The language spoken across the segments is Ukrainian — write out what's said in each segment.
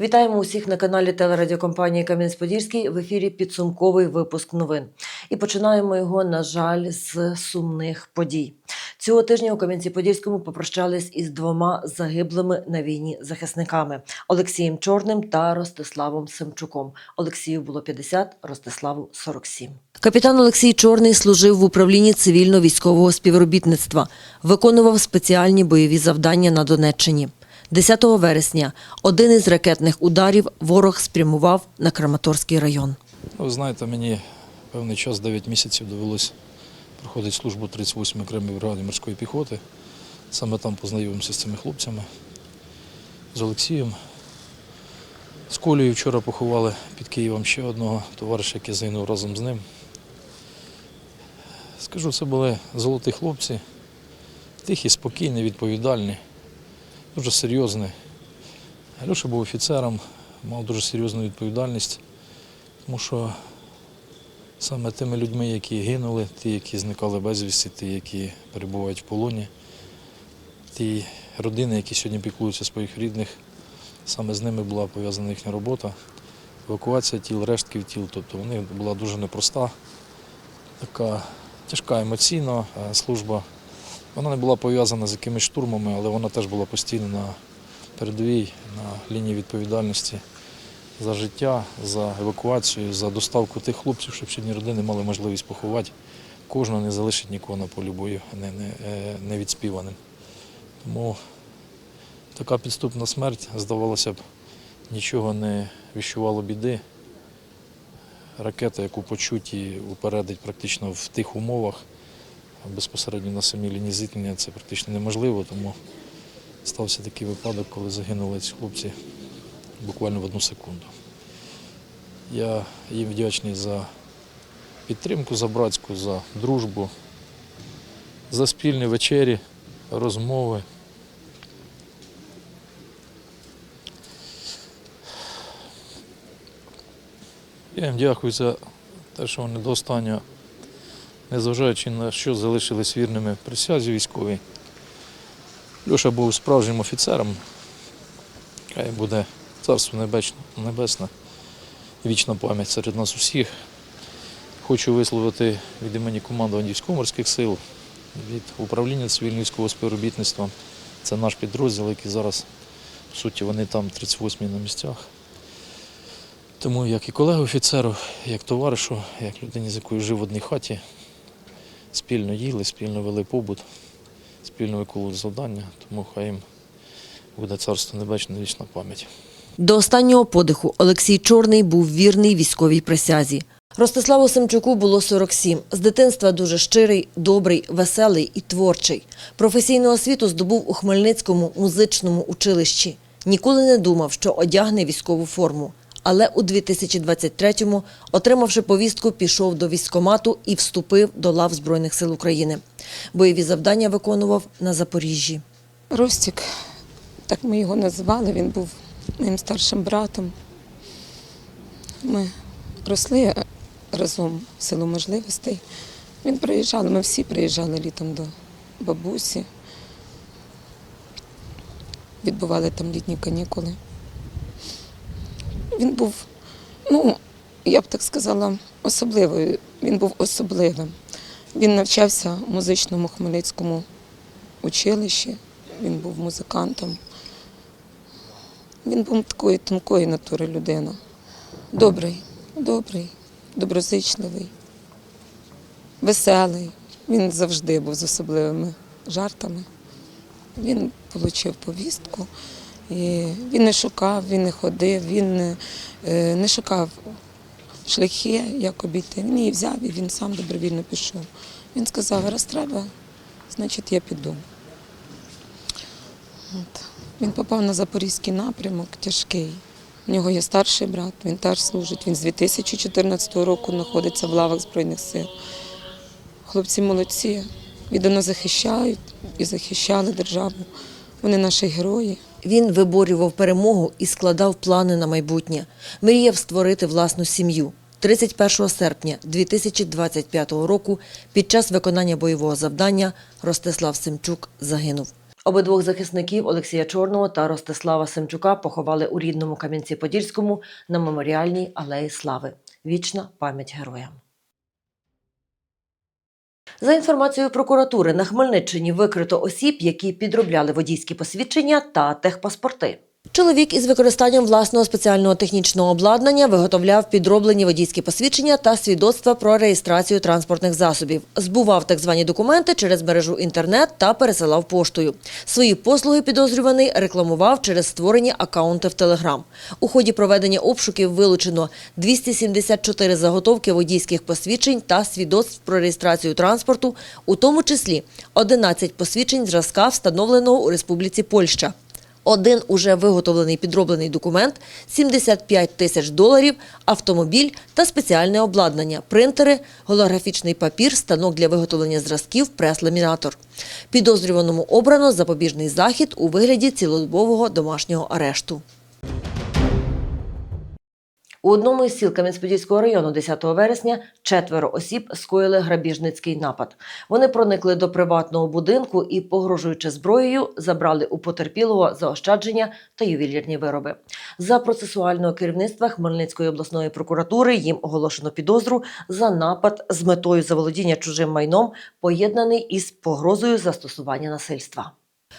Вітаємо усіх на каналі телерадіокомпанії Кам'янець-Подільський в ефірі підсумковий випуск новин. І починаємо його, на жаль, з сумних подій. Цього тижня у Кам'янці-Подільському попрощались із двома загиблими на війні захисниками Олексієм Чорним та Ростиславом Семчуком. Олексію було 50, Ростиславу 47. Капітан Олексій Чорний служив в управлінні цивільно-військового співробітництва, виконував спеціальні бойові завдання на Донеччині. 10 вересня один із ракетних ударів ворог спрямував на Краматорський район. Ну, Ви знаєте, мені певний час, 9 місяців, довелося проходити службу 38 окремій бригаді морської піхоти. Саме там познайомився з цими хлопцями, з Олексієм. З Колею вчора поховали під Києвом ще одного товариша, який загинув разом з ним. Скажу, це були золоті хлопці, тихі, спокійні, відповідальні, дуже серйозні. Льоша був офіцером, мав дуже серйозну відповідальність. Тому що саме тими людьми, які гинули, ті, які зникали безвісті, ті, які перебувають в полоні, ті родини, які сьогодні піклуються своїх рідних, саме з ними була пов'язана їхня робота, евакуація тіл, рештків тіл. Тобто в них була дуже непроста, така тяжка емоційна служба. Вона не була пов'язана з якимись штурмами, але вона теж була постійно на передовій, на лінії відповідальності за життя, за евакуацію, за доставку тих хлопців, щоб сьогодні родини мали можливість поховати. Кожного не залишить нікого на полі бою не, не, е, не відспіваним. Тому така підступна смерть, здавалося б, нічого не віщувало біди. Ракета, яку почуть і упередить практично в тих умовах, безпосередньо на самій лінії зіткнення, це практично неможливо, тому стався такий випадок, коли загинули ці хлопці буквально в одну секунду. Я їм вдячний за підтримку, за братську, за дружбу, за спільні вечері, розмови. Я їм дякую за те, що вони до останнього, незважаючи на що, залишились вірними присязі військовій. Льоша був справжнім офіцером. Хай буде царство небесне, вічна пам'ять серед нас усіх. Хочу висловити від імені командування військово-морських сил, від управління цивільно військового співробітництва. Це наш підрозділ, який зараз, по суті, вони там 38-й на місцях. Тому як і колегу офіцеру, як товаришу, як людині, з якою жив в одній хаті, спільно їли, спільно вели побут, спільно виконували завдання, тому хай їм буде царство небесне, вічна пам'ять. До останнього подиху Олексій Чорний був вірний військовій присязі. Ростиславу Семчуку було 47. З дитинства дуже щирий, добрий, веселий і творчий. Професійну освіту здобув у Хмельницькому музичному училищі. Ніколи не думав, що одягне військову форму. Але у 2023-му, отримавши повістку, пішов до військкомату і вступив до лав Збройних сил України. Бойові завдання виконував на Запоріжжі. Ростік, так ми його називали, він був моїм старшим братом. Ми росли разом в силу можливостей. Він приїжджав, ми всі приїжджали літом до бабусі. Відбували там літні канікули. Він був, ну, я б так сказала, особливою. Він був особливим. Він навчався в музичному Хмельницькому училищі, він був музикантом. Він був такої тонкої натури людина. Добрий, добрий, доброзичливий, веселий. Він завжди був з особливими жартами. Він отримав повістку. І він не шукав, він не ходив, він не, е, не шукав шляхи, як обійти. Він її взяв і він сам добровільно пішов. Він сказав, раз треба, значить я піду. От. Він попав на запорізький напрямок тяжкий. У нього є старший брат, він теж служить. Він з 2014 року знаходиться в лавах Збройних сил. Хлопці молодці, віддано захищають і захищали державу. Вони наші герої. Він виборював перемогу і складав плани на майбутнє. Мріяв створити власну сім'ю. 31 серпня 2025 року під час виконання бойового завдання Ростислав Семчук загинув. Обидвох захисників Олексія Чорного та Ростислава Семчука поховали у рідному Кам'янці-Подільському на меморіальній алеї Слави. Вічна пам'ять героям. За інформацією прокуратури, на Хмельниччині викрито осіб, які підробляли водійські посвідчення та техпаспорти. Чоловік із використанням власного спеціального технічного обладнання виготовляв підроблені водійські посвідчення та свідоцтва про реєстрацію транспортних засобів, збував так звані документи через мережу інтернет та пересилав поштою. Свої послуги підозрюваний рекламував через створені акаунти в Телеграм. У ході проведення обшуків вилучено 274 заготовки водійських посвідчень та свідоцтв про реєстрацію транспорту, у тому числі 11 посвідчень зразка, встановленого у Республіці Польща. Один уже виготовлений підроблений документ, 75 тисяч доларів, автомобіль та спеціальне обладнання, принтери, голографічний папір, станок для виготовлення зразків, прес-ламінатор. Підозрюваному обрано запобіжний захід у вигляді цілодобового домашнього арешту. У одному із сіл Кам'янець-Подільського району 10 вересня четверо осіб скоїли грабіжницький напад. Вони проникли до приватного будинку і, погрожуючи зброєю, забрали у потерпілого заощадження та ювелірні вироби. За процесуального керівництва Хмельницької обласної прокуратури їм оголошено підозру за напад з метою заволодіння чужим майном, поєднаний із погрозою застосування насильства.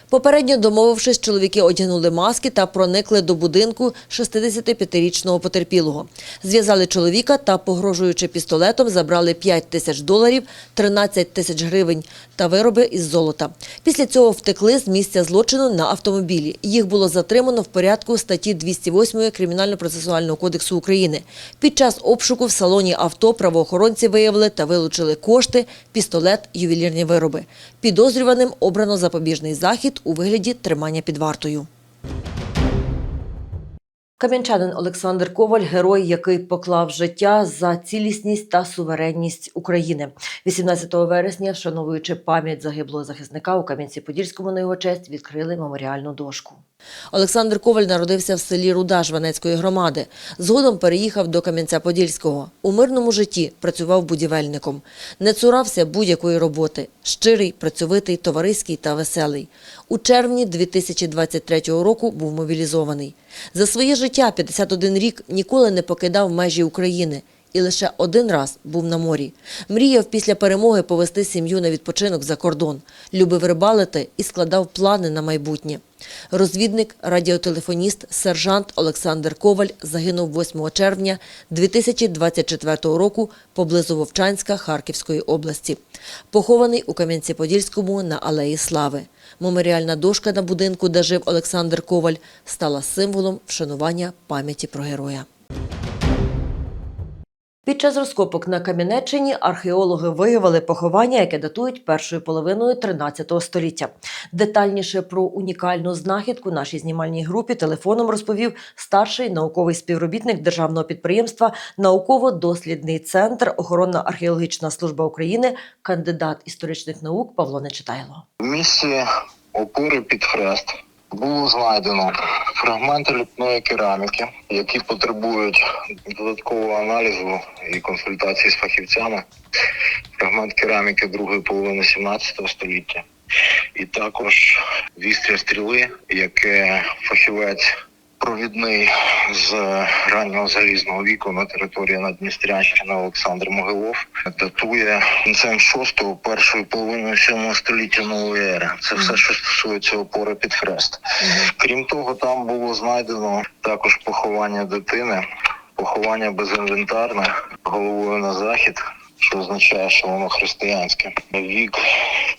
Попередньо домовившись, чоловіки одягнули маски та проникли до будинку 65-річного потерпілого. Зв'язали чоловіка та, погрожуючи пістолетом, забрали 5 тисяч доларів, 13 тисяч гривень та вироби із золота. Після цього втекли з місця злочину на автомобілі. Їх було затримано в порядку статті 208 Кримінально-процесуального кодексу України. Під час обшуку в салоні авто правоохоронці виявили та вилучили кошти, пістолет, ювелірні вироби. Підозрюваним обрано запобіжний захід у вигляді тримання під вартою. Кам'янчанин Олександр Коваль герой, який поклав життя за цілісність та суверенність України. 18 вересня, вшановуючи пам'ять загиблого захисника у Кам'янці-Подільському на його честь, відкрили меморіальну дошку. Олександр Коваль народився в селі Руда Жванецької громади. Згодом переїхав до Кам'янця-Подільського. У мирному житті працював будівельником. Не цурався будь-якої роботи. Щирий, працьовитий, товариський та веселий. У червні 2023 року був мобілізований. За своє життя 51 рік ніколи не покидав межі України і лише один раз був на морі. Мріяв після перемоги повести сім'ю на відпочинок за кордон, любив рибалити і складав плани на майбутнє. Розвідник, радіотелефоніст, сержант Олександр Коваль загинув 8 червня 2024 року поблизу Вовчанська Харківської області. Похований у Кам'янці-Подільському на Алеї Слави. Меморіальна дошка на будинку, де жив Олександр Коваль, стала символом вшанування пам'яті про героя. Під час розкопок на Кам'янеччині археологи виявили поховання, яке датують першою половиною 13 століття. Детальніше про унікальну знахідку нашій знімальній групі телефоном розповів старший науковий співробітник державного підприємства Науково-дослідний центр Охоронно-археологічна служба України, кандидат історичних наук Павло Нечитайло. В місці опори під хрест було знайдено фрагменти ліпної кераміки, які потребують додаткового аналізу і консультації з фахівцями. Фрагмент кераміки другої половини 17 століття, і також вістря стріли, яке фахівець провідний з раннього залізного віку на території Надністрянщини Олександр Могилов датує кінцем 6-го, першою половиною 7 століття нової ери. Це все, що стосується опори під хрест. Крім того, там було знайдено також поховання дитини, поховання безінвентарне головою на захід. Що означає, що воно християнське. Вік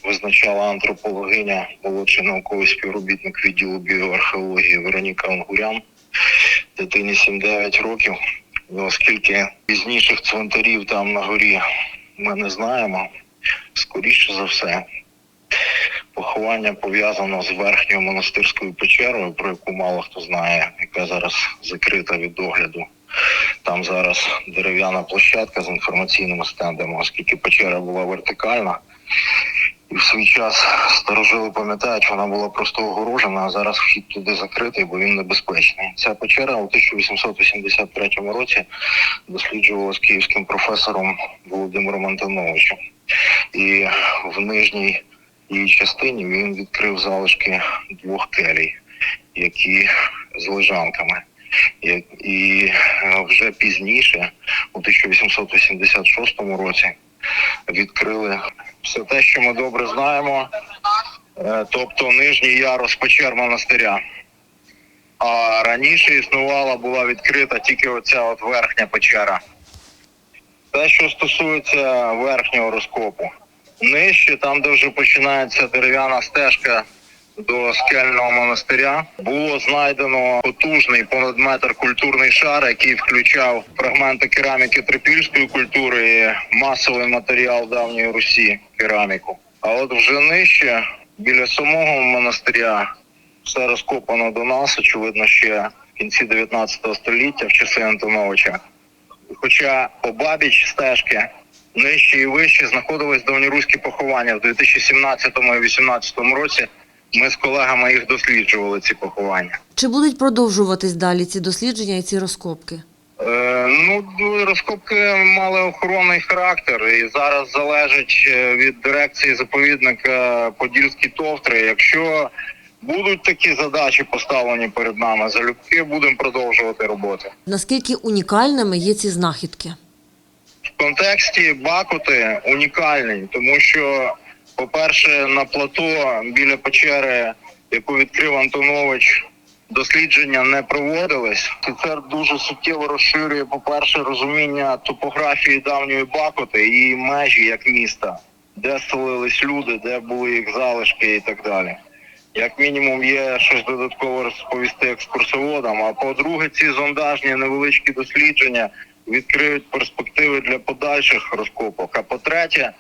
визначала антропологиня, молодший науковий співробітник відділу біоархеології Вероніка Онгурян. Дитині 7-9 років. Оскільки пізніших цвинтарів там на горі ми не знаємо, скоріше за все, поховання пов'язано з верхньою монастирською печерою, про яку мало хто знає, яка зараз закрита від догляду. Там зараз дерев'яна площадка з інформаційними стендами, оскільки печера була вертикальна. І в свій час старожили пам'ятають, вона була просто огорожена, а зараз вхід туди закритий, бо він небезпечний. Ця печера у 1883 році досліджувалась київським професором Володимиром Антоновичем. І в нижній її частині він відкрив залишки двох келій, які з лежанками. І, е, вже пізніше, у 1886 році, відкрили все те, що ми добре знаємо, е, тобто нижній ярус печер монастиря. А раніше існувала, була відкрита тільки оця от верхня печера. Те, що стосується верхнього розкопу, нижче, там, де вже починається дерев'яна стежка до скельного монастиря, було знайдено потужний понад метр культурний шар, який включав фрагменти кераміки трипільської культури і масовий матеріал давньої Русі кераміку. А от вже нижче, біля самого монастиря, все розкопано до нас, очевидно, ще в кінці 19 століття, в часи Антоновича. Хоча обабіч стежки нижче і вище знаходились давньоруські поховання в 2017 і 2018 році. Ми з колегами їх досліджували ці поховання. Чи будуть продовжуватись далі ці дослідження і ці розкопки? Е, ну, розкопки мали охоронний характер, і зараз залежить е, від дирекції заповідника Подільські товтри. Якщо будуть такі задачі поставлені перед нами, залюбки будемо продовжувати роботи. Наскільки унікальними є ці знахідки? В контексті Бакути унікальний, тому що, по-перше, на плато біля печери, яку відкрив Антонович, дослідження не проводились. І це дуже суттєво розширює, по-перше, розуміння топографії давньої Бакути і межі як міста, де селились люди, де були їх залишки і так далі. Як мінімум, є щось додатково розповісти екскурсоводам. А по-друге, ці зондажні невеличкі дослідження відкриють перспективи для подальших розкопок. А по-третє,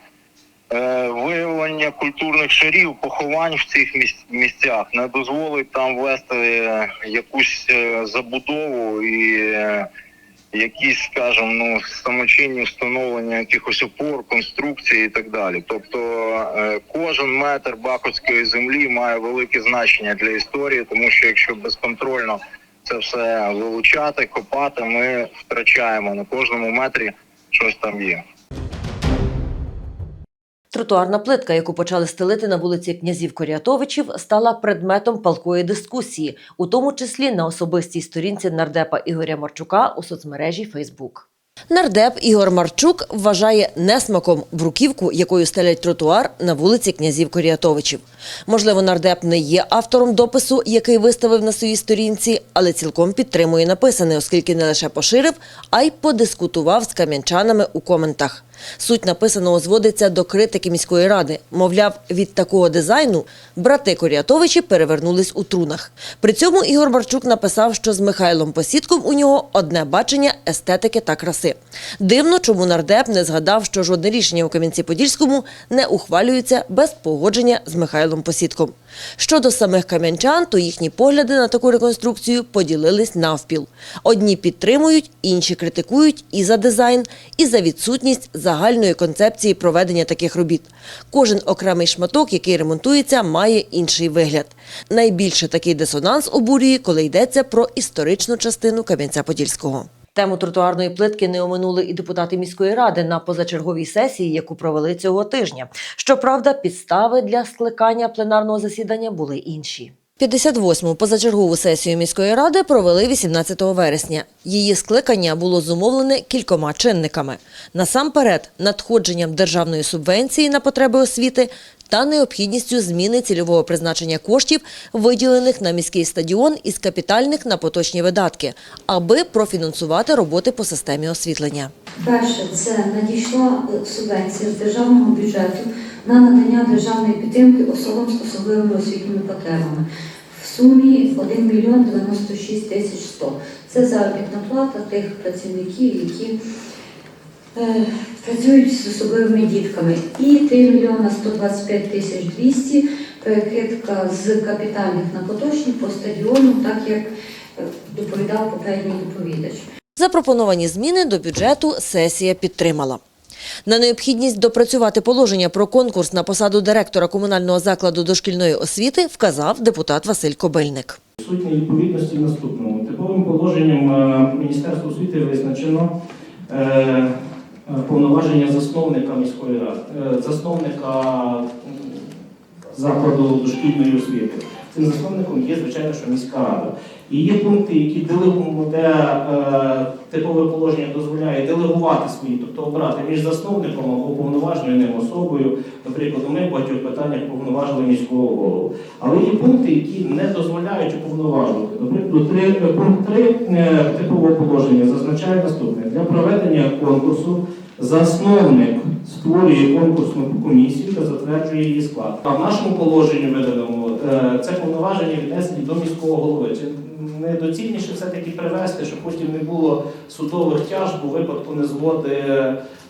виявлення культурних шарів, поховань в цих місцях не дозволить там вести е, якусь е, забудову і е, якісь, скажімо, ну самочинні встановлення якихось опор, конструкцій і так далі. Тобто е, кожен метр бакутської землі має велике значення для історії, тому що якщо безконтрольно це все вилучати, копати, ми втрачаємо на кожному метрі щось там є. Тротуарна плитка, яку почали стелити на вулиці князів Коріатовичів, стала предметом палкої дискусії, у тому числі на особистій сторінці нардепа Ігоря Марчука у соцмережі Фейсбук. Нардеп Ігор Марчук вважає несмаком бруківку, якою стелять тротуар на вулиці князів Коріатовичів. Можливо, нардеп не є автором допису, який виставив на своїй сторінці, але цілком підтримує написане, оскільки не лише поширив, а й подискутував з кам'янчанами у коментах. Суть написаного зводиться до критики міської ради. Мовляв, від такого дизайну брати Коріатовичі перевернулись у трунах. При цьому Ігор Марчук написав, що з Михайлом Посідком у нього одне бачення естетики та краси. Дивно, чому нардеп не згадав, що жодне рішення у Кам'янці-Подільському не ухвалюється без погодження з Михайлом Посідком. Щодо самих кам'янчан, то їхні погляди на таку реконструкцію поділились навпіл. Одні підтримують, інші критикують і за дизайн, і за відсутність загальної концепції проведення таких робіт. Кожен окремий шматок, який ремонтується, має інший вигляд. Найбільше такий дисонанс обурює, коли йдеться про історичну частину Кам'янця-Подільського. Тему тротуарної плитки не оминули і депутати міської ради на позачерговій сесії, яку провели цього тижня. Щоправда, підстави для скликання пленарного засідання були інші. 58-му позачергову сесію міської ради провели 18 вересня. Її скликання було зумовлене кількома чинниками: насамперед, надходженням державної субвенції на потреби освіти та необхідністю зміни цільового призначення коштів, виділених на міський стадіон із капітальних на поточні видатки, аби профінансувати роботи по системі освітлення. Перше, це надійшла е, субвенція з державного бюджету на надання державної підтримки особам з особливими освітніми потребами в сумі 1 мільйон 96 тисяч 100. Це заробітна плата тих працівників, які працюють з особливими дітками. І 3 мільйона 125 тисяч 200 перекидка з капітальних на поточні по стадіону, так як е, доповідав попередній доповідач. Запропоновані зміни до бюджету сесія підтримала. На необхідність допрацювати положення про конкурс на посаду директора комунального закладу дошкільної освіти вказав депутат Василь Кобильник. Суть невідповідності в наступному. Типовим положенням е, Міністерства освіти визначено е, е, повноваження засновника міської ради, е, засновника закладу дошкільної освіти. Цим засновником є, звичайно, що міська рада. І є пункти, які де е, типове положення дозволяє делегувати свої, тобто обрати між засновником або повноваженою ним особою. Наприклад, ми в багатьох питаннях повноважили міського голову. Але є пункти, які не дозволяють уповноважувати. Наприклад, пункт 3 типового положення зазначає наступне: для проведення конкурсу засновник створює конкурсну комісію та затверджує її склад. А в нашому положенні виданому е, це повноваження віднесені до міського голови. Чи недоцільніше все-таки привести, щоб потім не було судових тяжб у випадку незгоди,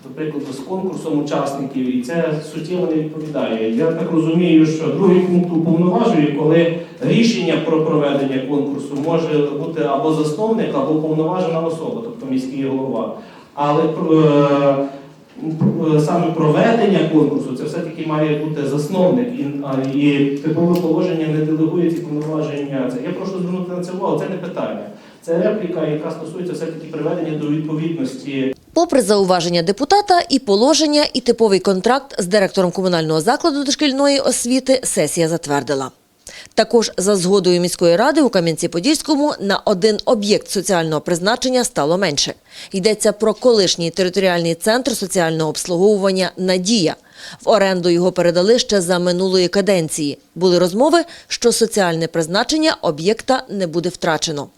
до прикладу, з конкурсом учасників, і це суттєво не відповідає. Я так розумію, що другий пункт уповноважує, коли рішення про проведення конкурсу може бути або засновник, або повноважена особа, тобто міський голова. Але е, саме проведення конкурсу це все-таки має бути засновник, і, і типове положення не делегує ці повноваження. Це я прошу звернути на це увагу. Це не питання. Це репліка, яка стосується все-таки приведення до відповідності Попри зауваження депутата, і положення, і типовий контракт з директором комунального закладу дошкільної освіти сесія затвердила. Також за згодою міської ради у Кам'янці-Подільському на один об'єкт соціального призначення стало менше. Йдеться про колишній територіальний центр соціального обслуговування Надія. В оренду його передали ще за минулої каденції. Були розмови, що соціальне призначення об'єкта не буде втрачено.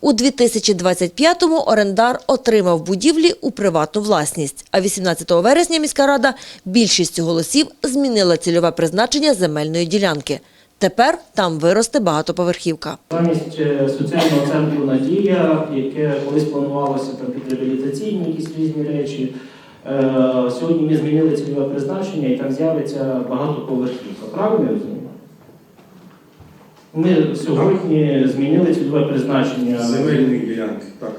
У 2025-му орендар отримав будівлі у приватну власність. А 18 вересня міська рада більшістю голосів змінила цільове призначення земельної ділянки. Тепер там виросте багатоповерхівка. Замість е, соціального центру Надія, яке колись планувалося там під реабілітаційні якісь різні речі. е, Сьогодні ми змінили цільове призначення і там з'явиться багатоповерхівка. Правильно я розумію? Ми сьогодні змінили цільове призначення Земельні ділянки, так.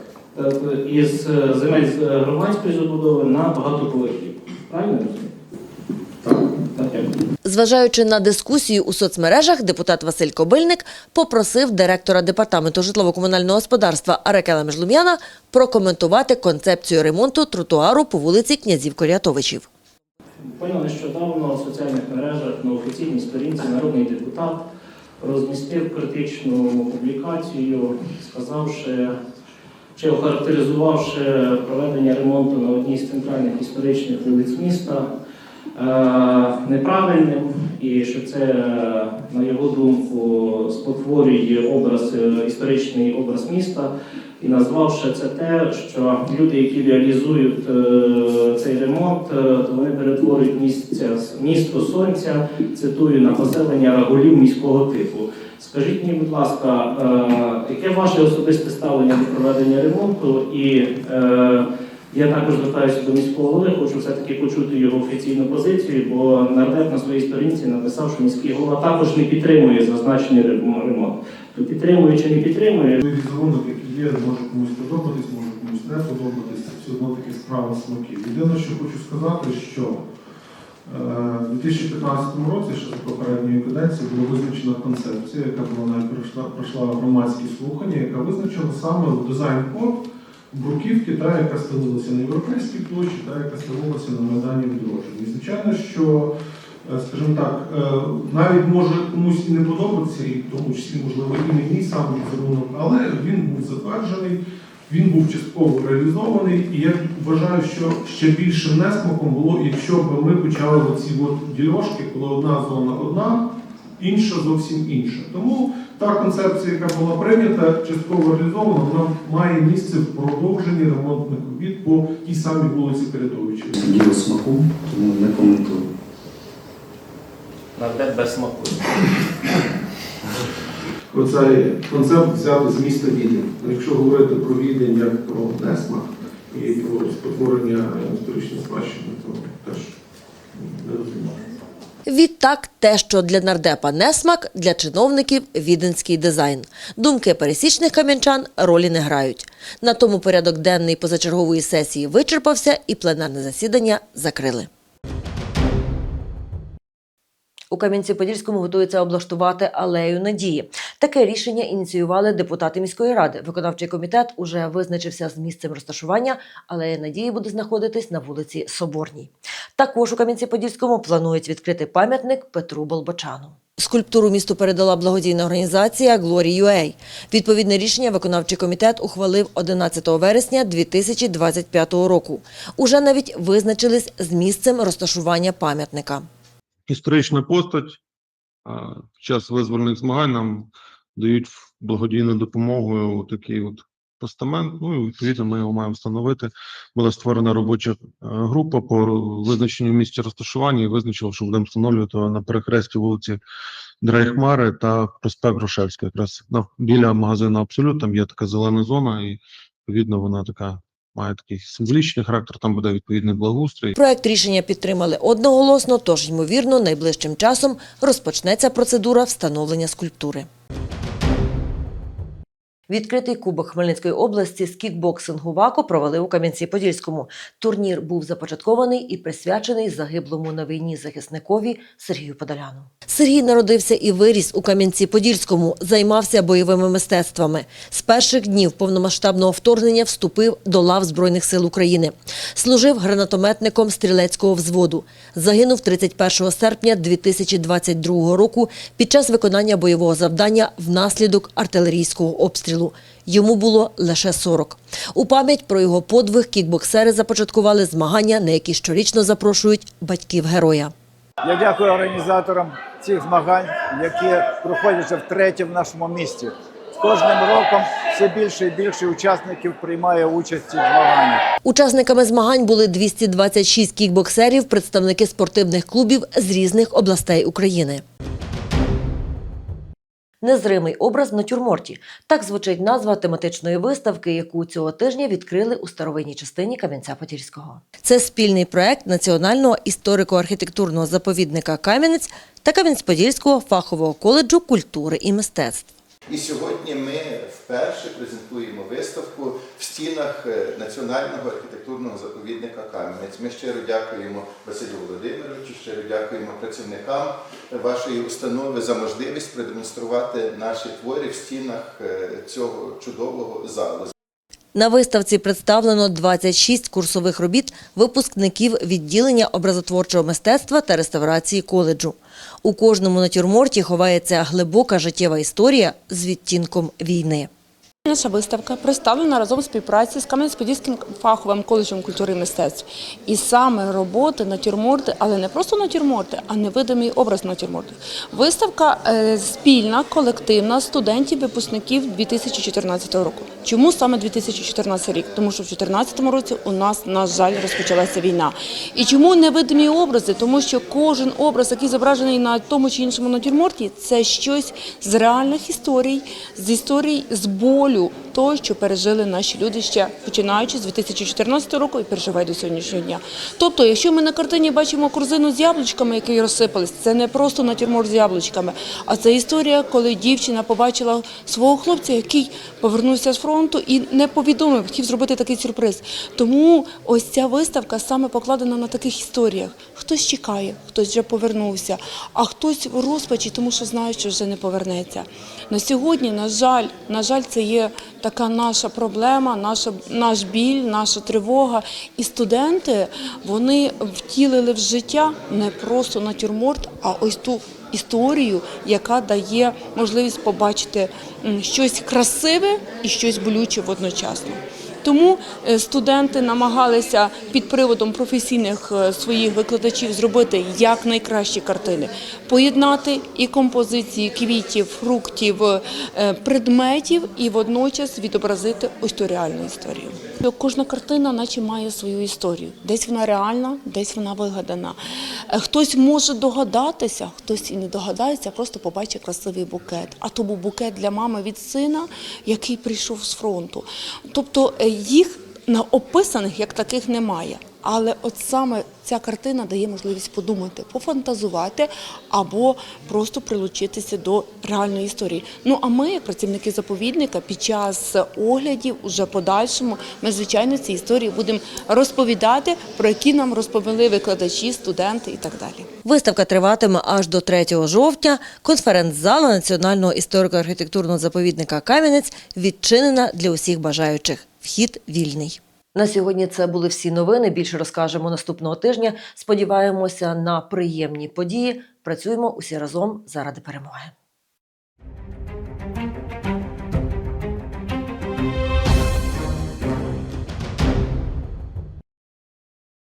е, із земель громадської забудови на багатоповерхівку. Правильно я розумію? Зважаючи на дискусію у соцмережах, депутат Василь Кобильник попросив директора департаменту житлово-комунального господарства Арекела Межлум'яна прокоментувати концепцію ремонту тротуару по вулиці князів Корятовичів. Буквально нещодавно в соціальних мережах на офіційній сторінці народний депутат розмістив критичну публікацію, сказавши чи охарактеризувавши проведення ремонту на одній з центральних історичних вулиць міста неправильним, і що це, е, на його думку, спотворює образ, е, історичний образ міста, і назвавши це те, що люди, які реалізують е, цей ремонт, е, то вони перетворюють місця, місто сонця, цитую, на поселення рагулів міського типу. Скажіть мені, будь ласка, е, яке ваше особисте ставлення до проведення ремонту? І е, я також звертаюся до міського голови, хочу все-таки почути його офіційну позицію, бо нардеп на своїй сторінці написав, що міський голова також не підтримує зазначений рем- ремонт. То підтримує чи не підтримує, Візерунок, який є, може комусь подобатись, може комусь не подобатись. Це все одно таки справа смаків. Єдине, що хочу сказати, що е, у 2015 році, ще за попередньої каденції, була визначена концепція, яка була пройшла громадські слухання, яка визначила саме дизайн-код бруківки, та яка ставилася на європейській площі, та яка ставилася на Майдані відродження. І звичайно, що е, скажімо так, е, навіть може комусь і не подобатися, і в тому числі, можливо, і мені сам візерунок, але він був затверджений, він був частково реалізований, і я вважаю, що ще більше несмаком було, якщо б ми почали оці от дільошки, коли одна зона одна, інша зовсім інша. Тому та концепція, яка була прийнята, частково реалізована, вона має місце в продовженні ремонтних робіт по тій самій вулиці Передовича. Діло смаку, тому не коментую. нардеп без смаку. Оцей концепт взяти з міста Відень. Ну, Якщо говорити про Відень як про несмак і про спотворення історичної спадщини, то теж не розумію. Відтак, те, що для нардепа несмак, для чиновників віденський дизайн. Думки пересічних кам'янчан ролі не грають. На тому порядок денний позачергової сесії вичерпався і пленарне засідання закрили. У Кам'янці-Подільському готуються облаштувати алею надії. Таке рішення ініціювали депутати міської ради. Виконавчий комітет уже визначився з місцем розташування. Алея надії буде знаходитись на вулиці Соборній. Також у Кам'янці-Подільському планують відкрити пам'ятник Петру Болбочану. Скульптуру місту передала благодійна організація Glory.ua. Відповідне рішення виконавчий комітет ухвалив 11 вересня 2025 року. Уже навіть визначились з місцем розташування пам'ятника. Історична постать. Під час визвольних змагань нам дають благодійну допомогу такий от постамент. Ну і відповідно ми його маємо встановити. Була створена робоча е, група по визначенню місця розташування і визначила, що будемо встановлювати на перехресті вулиці Драйхмари та проспект Грушевський. Якраз на, біля магазину Абсолют там є така зелена зона, і відповідно вона така має такий символічний характер. Там буде відповідний благоустрій. Проект рішення підтримали одноголосно, тож ймовірно, найближчим часом розпочнеться процедура встановлення скульптури. Відкритий кубок Хмельницької області з кікбоксингу ВАКО провели у Кам'янці-Подільському. Турнір був започаткований і присвячений загиблому на війні захисникові Сергію Подоляну. Сергій народився і виріс у Кам'янці-Подільському, займався бойовими мистецтвами. З перших днів повномасштабного вторгнення вступив до лав Збройних сил України. Служив гранатометником стрілецького взводу. Загинув 31 серпня 2022 року під час виконання бойового завдання внаслідок артилерійського обстрілу. Йому було лише 40. У пам'ять про його подвиг кікбоксери започаткували змагання, на які щорічно запрошують батьків героя. Я дякую організаторам цих змагань, які проходять вже втретє в нашому місті. З кожним роком все більше і більше учасників приймає участь у змаганнях. Учасниками змагань були 226 кікбоксерів, представники спортивних клубів з різних областей України. Незримий образ в натюрморті. Так звучить назва тематичної виставки, яку цього тижня відкрили у старовинній частині Кам'янця-Подільського. Це спільний проект Національного історико-архітектурного заповідника Кам'янець та Кам'янець-Подільського фахового коледжу культури і мистецтв. І сьогодні ми вперше презентуємо виставку в стінах е, Національного архітектурного заповідника Кам'янець. Ми щиро дякуємо Василю Володимировичу, щиро дякуємо працівникам вашої установи за можливість продемонструвати наші твори в стінах е, цього чудового залу. На виставці представлено 26 курсових робіт випускників відділення образотворчого мистецтва та реставрації коледжу. У кожному натюрморті ховається глибока життєва історія з відтінком війни. Наша виставка представлена разом в співпраці з Кам'янець-Подільським фаховим коледжем культури і мистецтв. І саме роботи натюрморти, але не просто натюрморти, а невидимий образ натюрмортів. Виставка е, спільна, колективна студентів, випускників 2014 року. Чому саме 2014 рік? Тому що в 2014 році у нас, на жаль, розпочалася війна. І чому невидимі образи? Тому що кожен образ, який зображений на тому чи іншому натюрморті, це щось з реальних історій, з історій з болю того, що пережили наші люди ще починаючи з 2014 року і переживають до сьогоднішнього дня. Тобто, якщо ми на картині бачимо корзину з яблучками, які розсипались, це не просто натюрморт з яблучками, а це історія, коли дівчина побачила свого хлопця, який повернувся з фронту і не повідомив, хотів зробити такий сюрприз. Тому ось ця виставка саме покладена на таких історіях. Хтось чекає, хтось вже повернувся, а хтось в розпачі, тому що знає, що вже не повернеться. На сьогодні, на жаль, на жаль, це є така наша проблема, наша, наш біль, наша тривога. І студенти вони втілили в життя не просто натюрморт, а ось ту історію, яка дає можливість побачити щось красиве і щось болюче водночасно. Тому е, студенти намагалися під приводом професійних е, своїх викладачів зробити як найкращі картини, поєднати і композиції квітів, фруктів, е, предметів, і водночас відобразити ось ту реальну історію. Кожна картина, наче має свою історію. Десь вона реальна, десь вона вигадана. Хтось може догадатися, хтось і не догадається, просто побачить красивий букет. А то був букет для мами від сина, який прийшов з фронту. Тобто їх на описаних як таких немає. Але от саме ця картина дає можливість подумати, пофантазувати або просто прилучитися до реальної історії. Ну а ми, як працівники заповідника, під час оглядів, уже подальшому, ми звичайно ці історії будемо розповідати, про які нам розповіли викладачі, студенти і так далі. Виставка триватиме аж до 3 жовтня. Конференц-зала Національного історико-архітектурного заповідника Кам'янець відчинена для усіх бажаючих. Вхід вільний. На сьогодні це були всі новини. Більше розкажемо наступного тижня. Сподіваємося на приємні події. Працюємо усі разом заради перемоги.